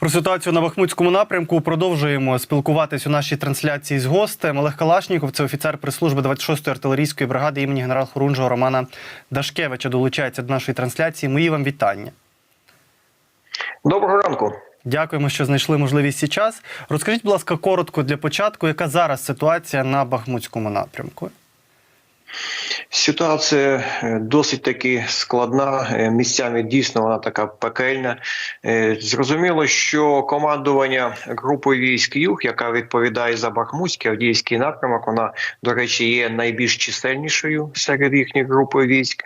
Про ситуацію на Бахмутському напрямку продовжуємо спілкуватись у нашій трансляції з гостем. Олег Калашніков, це офіцер прес-служби 26-ї артилерійської бригади імені генерал-хорунжого Романа Дашкевича. Долучається до нашої трансляції. Мої вам вітання. Доброго ранку. Дякуємо, що знайшли можливість і час. Розкажіть, будь ласка, коротко для початку, яка зараз ситуація на Бахмутському напрямку? Ситуація е, досить таки складна. е, Місцями дійсно вона така пекельна. Е, Зрозуміло, що командування групи військ Юг, яка відповідає за Бахмутський Авдіївський напрямок, вона, до речі, є найбільш чисельнішою серед їхніх групи військ.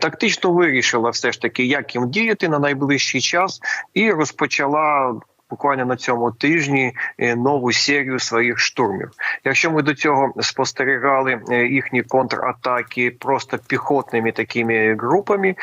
Тактично вирішила все ж таки, як їм діяти на найближчий час, і розпочала. Буквально на цьому тижні е, нову серію своїх штурмів. Якщо ми до цього спостерігали е, їхні контратаки просто піхотними такими групами.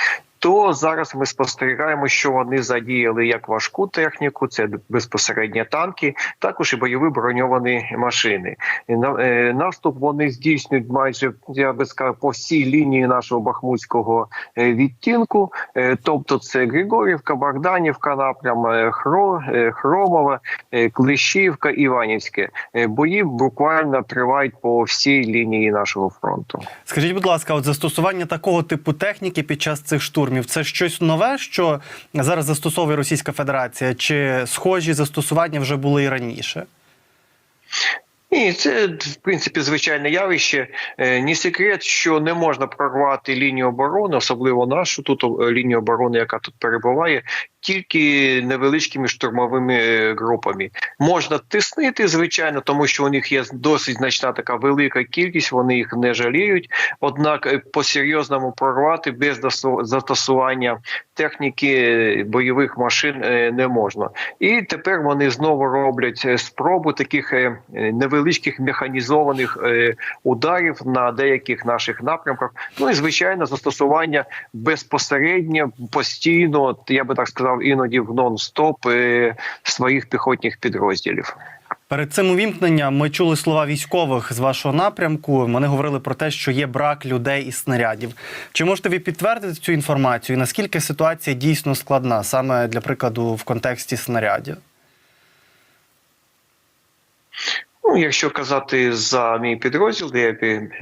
То зараз ми спостерігаємо, що вони задіяли як важку техніку, це безпосередньо танки, також і бойові броньовані машини. Е, Наступ вони здійснюють майже я би сказав, по всій лінії нашого бахмутського е, відтінку. Е, Тобто, це Григорівка, Богданівка, напрям Хро, Хромова, Клещівка, Іванівське. Бої буквально тривають по всій лінії нашого фронту. Скажіть, будь ласка, от застосування такого типу техніки під час цих штурмів це щось нове, що зараз застосовує Російська Федерація, чи схожі застосування вже були і раніше? Ні, це в принципі звичайне явище. Е, Ні секрет, що не можна прорвати лінію оборони, особливо нашу тут е, лінію оборони, яка тут перебуває, тільки невеличкими штурмовими е, групами. Можна тиснити, звичайно, тому що у них є досить значна така велика кількість, вони їх не жаліють. Однак е, по-серйозному прорвати без застосування техніки бойових машин не можна. І тепер вони знову роблять спробу таких е, невеличких механізованих е, ударів на деяких наших напрямках. Ну і звичайно, застосування безпосередньо постійно, я би так сказав, іноді в нон-стоп е, своїх піхотних підрозділів. Перед цим увімкненням ми чули слова військових з вашого напрямку. Вони говорили про те, що є брак людей і снарядів. Чи можете ви підтвердити цю інформацію? Наскільки ситуація дійсно складна, саме для прикладу, в контексті снарядів? Ну, якщо казати за мій підрозділ, де я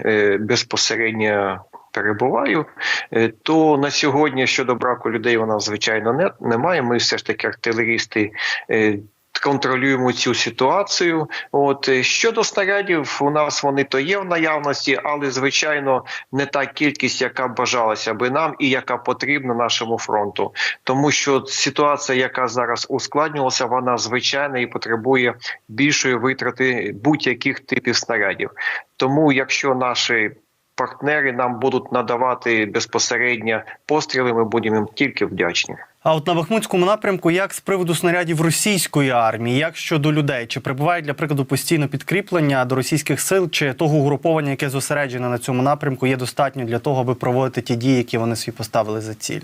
е, безпосередньо перебуваю, е, то на сьогодні щодо браку людей вона звичайно не немає. Ми все ж таки артилерісти. Контролюємо цю ситуацію. От е, щодо снарядів, у нас вони то є в наявності, але звичайно не та кількість, яка бажалася би нам і яка потрібна нашому фронту. Тому що ситуація, яка зараз ускладнювалася, вона звичайно і потребує більшої витрати будь-яких типів снарядів. Тому, якщо наші партнери нам будуть надавати безпосередньо постріли, ми будемо їм тільки вдячні. А от на Бахмутському напрямку, як з приводу снарядів російської армії, як щодо людей, чи прибувають для прикладу постійно підкріплення до російських сил, чи того угруповання, яке зосереджене на цьому напрямку, є достатньо для того, аби проводити ті дії, які вони собі поставили за ціль?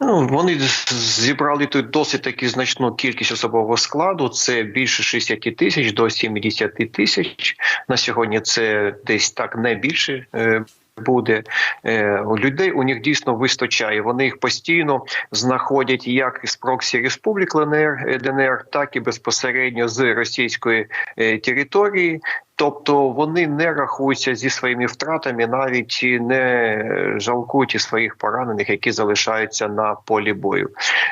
Ну, вони зібрали тут досить таки значну кількість особового складу. Це більше 60 тисяч до 70 тисяч. На сьогодні це десь так не більше. е, Буде Е, людей у них дійсно вистачає. Вони їх постійно знаходять як із проксі республік ЛНР, е, ДНР, так і безпосередньо з російської території. Тобто вони не рахуються зі своїми втратами, навіть не жалкують і своїх поранених, які залишаються на полі бою.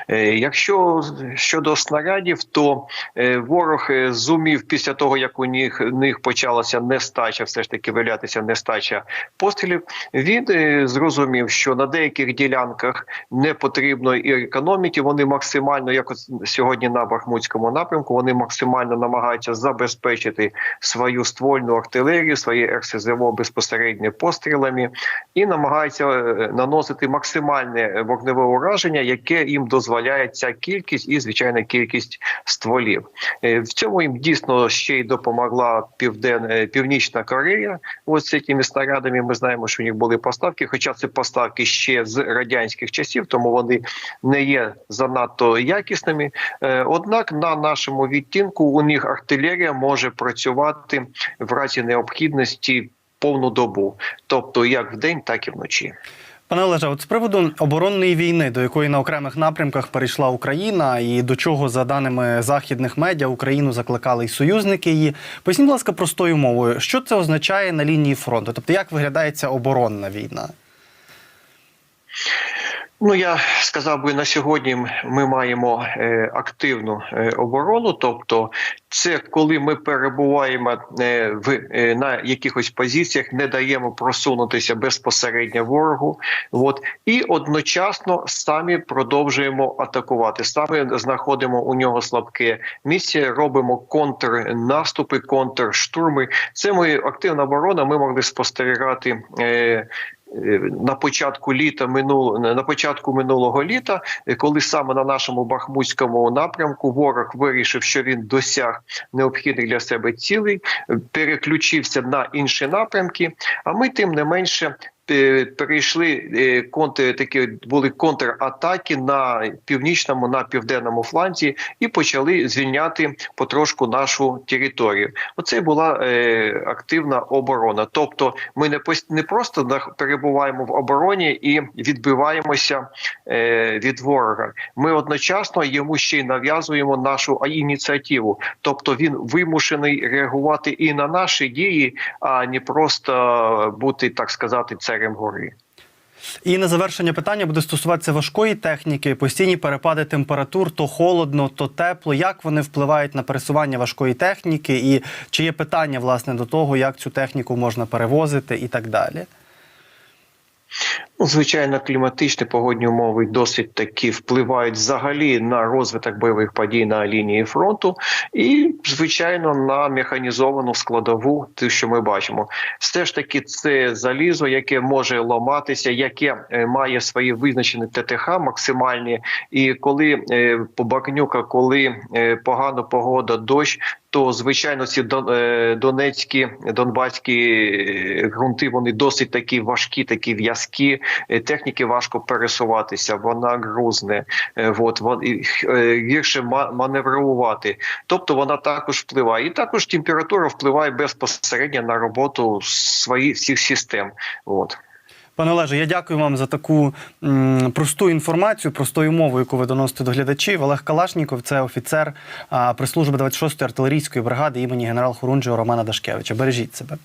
Е, Якщо щодо снарядів, то е, ворог е, зумів після того, як у них, них почалася нестача, все ж таки вилятися нестача пострілів. Він зрозумів, що на деяких ділянках не потрібно і економіки. Вони максимально, як сьогодні на Бахмутському напрямку, вони максимально намагаються забезпечити свою ствольну артилерію, своє РСЗВО безпосередньо пострілами і намагаються е, наносити максимальне вогневе ураження, яке їм дозволяє ця кількість і звичайна кількість стволів. Е, В цьому їм дійсно ще й допомогла південна е, північна Корея. Ось цими снарядами ми знаємо, що у них були поставки, хоча це поставки ще з радянських часів, тому вони не є занадто якісними. Однак на нашому відтінку у них артилерія може працювати в разі необхідності повну добу, тобто як вдень, так і вночі. Пане Олеже, от з приводу оборонної війни, до якої на окремих напрямках перейшла Україна, і до чого, за даними західних медіа, Україну закликали й союзники її. Поясніть, будь ласка, простою мовою, що це означає на лінії фронту? Тобто, як виглядає ця оборонна війна? Ну я сказав би на сьогодні ми маємо е, активну е, оборону, тобто це коли ми перебуваємо е, в е, на якихось позиціях, не даємо просунутися безпосередньо ворогу. От і одночасно самі продовжуємо атакувати. Самі знаходимо у нього слабке місце, робимо контрнаступи, контрштурми. Це ми активна оборона. Ми могли спостерігати. Е, на початку літа минуло на початку минулого літа, е, коли саме на нашому бахмутському напрямку ворог вирішив, що він досяг необхідних для себе цілей, е, переключився на інші напрямки. А ми тим не менше. Е, Перейшли е, контр, такі були контратаки на північному, на південному фланзі і почали звільняти потрошку нашу територію. Оце була е, активна оборона. Тобто, ми не не просто перебуваємо в обороні і відбиваємося е, від ворога. Ми одночасно йому ще й нав'язуємо нашу ініціативу. Тобто він вимушений реагувати і на наші дії, а не просто бути, так сказати, царем гори. І на завершення питання буде стосуватися важкої техніки, постійні перепади температур, то холодно, то тепло. Як вони впливають на пересування важкої техніки, і чи є питання власне до того, як цю техніку можна перевозити і так далі? Ну, звичайно, кліматичні погодні умови досить таки впливають взагалі на розвиток бойових подій на лінії фронту, і звичайно на механізовану складову, те, що ми бачимо, все ж таки це залізо, яке може ламатися, яке е, має свої визначені ТТХ максимальні. І коли е, по багнюка, коли е, погана погода, дощ. То звичайно ці донецькі донбаські ґрунти вони досить такі важкі, такі в'язкі. Е, Техніки важко пересуватися, вона грузне, е, от е, гірше ма- маневрувати. Тобто вона також впливає. І також температура впливає безпосередньо на роботу своїх всіх систем. От. Пане Олеже, я дякую вам за таку м, просту інформацію, простою мовою, яку ви доносите до глядачів. Олег Калашніков, це офіцер а, прес-служби 26-ї артилерійської бригади імені генерал-хорунжого Романа Дашкевича. Бережіть себе.